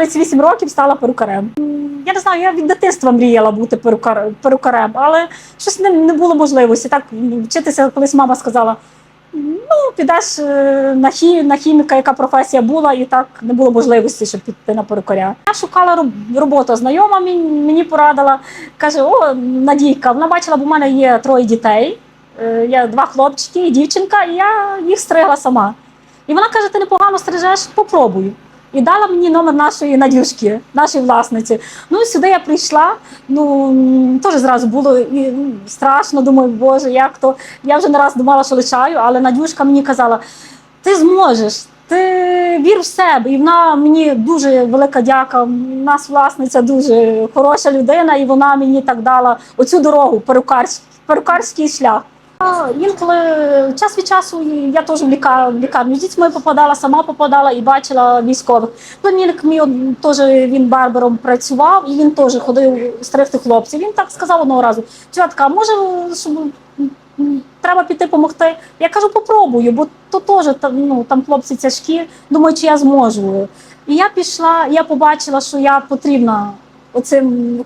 38 років стала перукарем. Я не знаю, я від дитинства мріяла бути перукар, перукарем, але щось не, не було можливості. Так вчитися, колись мама сказала. Ну, підеш е, на, хі, на хіміка, яка професія була, і так не було можливості, щоб піти на перукаря. Я шукала роботу. Знайома мені, порадила. Каже: О, Надійка, вона бачила, бо в мене є троє дітей. Е, Я два хлопчики і дівчинка, і я їх стригла сама. І вона каже: ти непогано стрижеш, попробуй. І дала мені номер нашої Надюшки, нашої власниці. Ну сюди я прийшла. Ну теж зразу було і, страшно. Думаю, боже, як то. Я вже не раз думала, що лишаю, але Надюшка мені казала: ти зможеш, ти вір в себе. І вона мені дуже велика дяка. У Нас власниця дуже хороша людина, і вона мені так дала оцю дорогу, перукарсь- перукарський шлях. Інколи час від часу я теж в лікарню з дітьми попадала, сама попадала і бачила військових. Племінник мій теж він барбером працював, і він теж ходив стригти хлопців. Він так сказав одного разу: тітка, може, щоб треба піти допомогти? Я кажу, попробую, бо то теж там, ну, там хлопці тяжкі. Думаю, чи я зможу. І я пішла, я побачила, що я потрібна оцим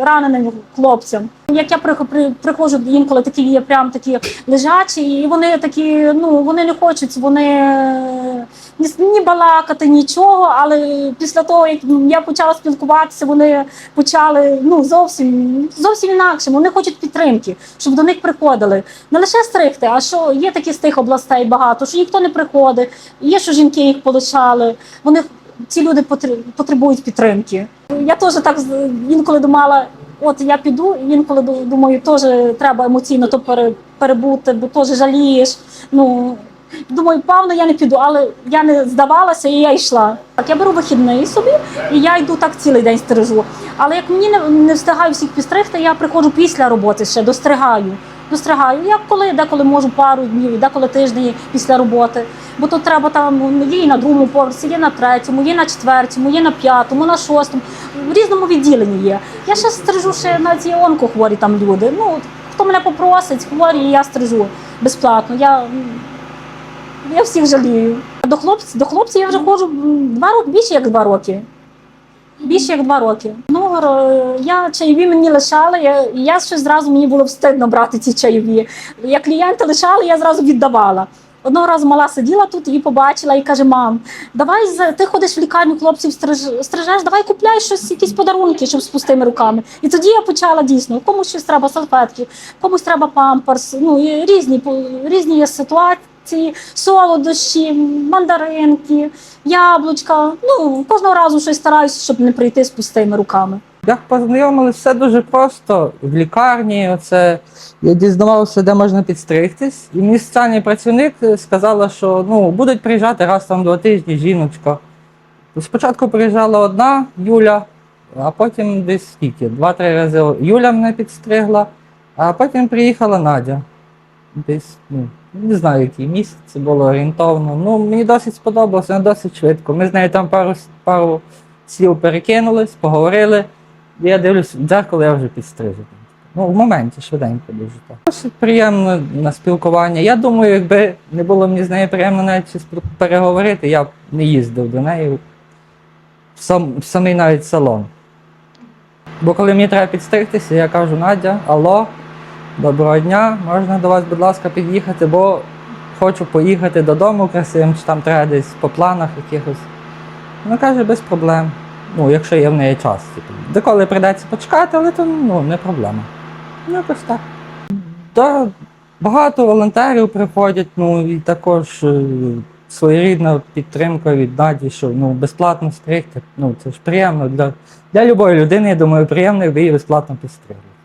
раненим хлопцям. Як я прих- при- приходжу інколи такі є прям такі лежачі, і вони такі, ну вони не хочуть, вони ні, ні балакати, нічого. Але після того, як я почала спілкуватися, вони почали ну зовсім зовсім інакше. Вони хочуть підтримки, щоб до них приходили. Не лише стригти, а що є такі з тих областей багато, що ніхто не приходить. Є, що жінки їх полишали. Вони ці люди потр- потребують підтримки. Я теж так інколи думала, от я піду, інколи ду- думаю, теж треба емоційно то пере- перебути, бо теж жалієш. Ну думаю, певно, я не піду, але я не здавалася і я йшла. Так, я беру вихідний собі, і я йду так цілий день стрижу. Але як мені не, не встигаю всіх підстригти, я приходжу після роботи ще достригаю. Достригаю, як коли, деколи можу пару днів, деколи тиждень після роботи. Бо тут треба там ну, є і на другому поверсі, є на третьому, є на четвертому, є на п'ятому, на шостому. В різному відділенні є. Я ще стрижу ще на ці онкохворі там люди. Ну, хто мене попросить, хворі, я стрижу безплатно. Я, я всіх жалію. До хлопців, до хлопців я вже ходжу два роки, більше як два роки. Більше як два роки. Ну, я чайові мені лишала, я, я щось зразу мені було встидно брати ці чайові. Як клієнти лишали, я зразу віддавала. Одного разу мала сиділа тут і побачила і каже: мам, давай ти ходиш в лікарню, хлопців стриж- стрижеш, давай купляй щось, якісь подарунки, щоб з пустими руками. І тоді я почала дійсно. Комусь щось треба салфетки, комусь треба памперс. Ну і різні різні ситуації, солодощі, мандаринки, яблучка. Ну кожного разу щось стараюся, щоб не прийти з пустими руками. Як познайомилися, все дуже просто. В лікарні оце я дізнавався, де можна підстригтись. І мій соціальний працівник сказала, що ну, будуть приїжджати раз там два тижні жіночка. Спочатку приїжджала одна Юля, а потім десь скільки? Два-три рази Юля мене підстригла, а потім приїхала Надя. Десь, ну, не знаю, який місяць це було орієнтовно. Ну, мені досить сподобалося, вона досить швидко. Ми з нею там пару, пару слів перекинулись, поговорили. Я дивлюсь, дзеркало я вже підстрижу. Ну, в моменті швиденько дуже так. Досить приємно на спілкування. Я думаю, якби не було мені з нею приємно навіть переговорити, я б не їздив до неї в, сам, в самий навіть салон. Бо коли мені треба підстригтися, я кажу, Надя, алло, доброго дня, можна до вас, будь ласка, під'їхати, бо хочу поїхати додому красивим, чи там треба десь по планах якихось. Вона каже, без проблем. Ну, якщо є в неї час. Типу. Деколи прийдеться почекати, але то ну, не проблема. Ну, якось так. Да, багато волонтерів приходять, ну і також е, своєрідна підтримка від Наді, що ну, безплатно стригти. Ну, це ж приємно для, для любої людини, я думаю, приємно, якби її безплатно підстригли.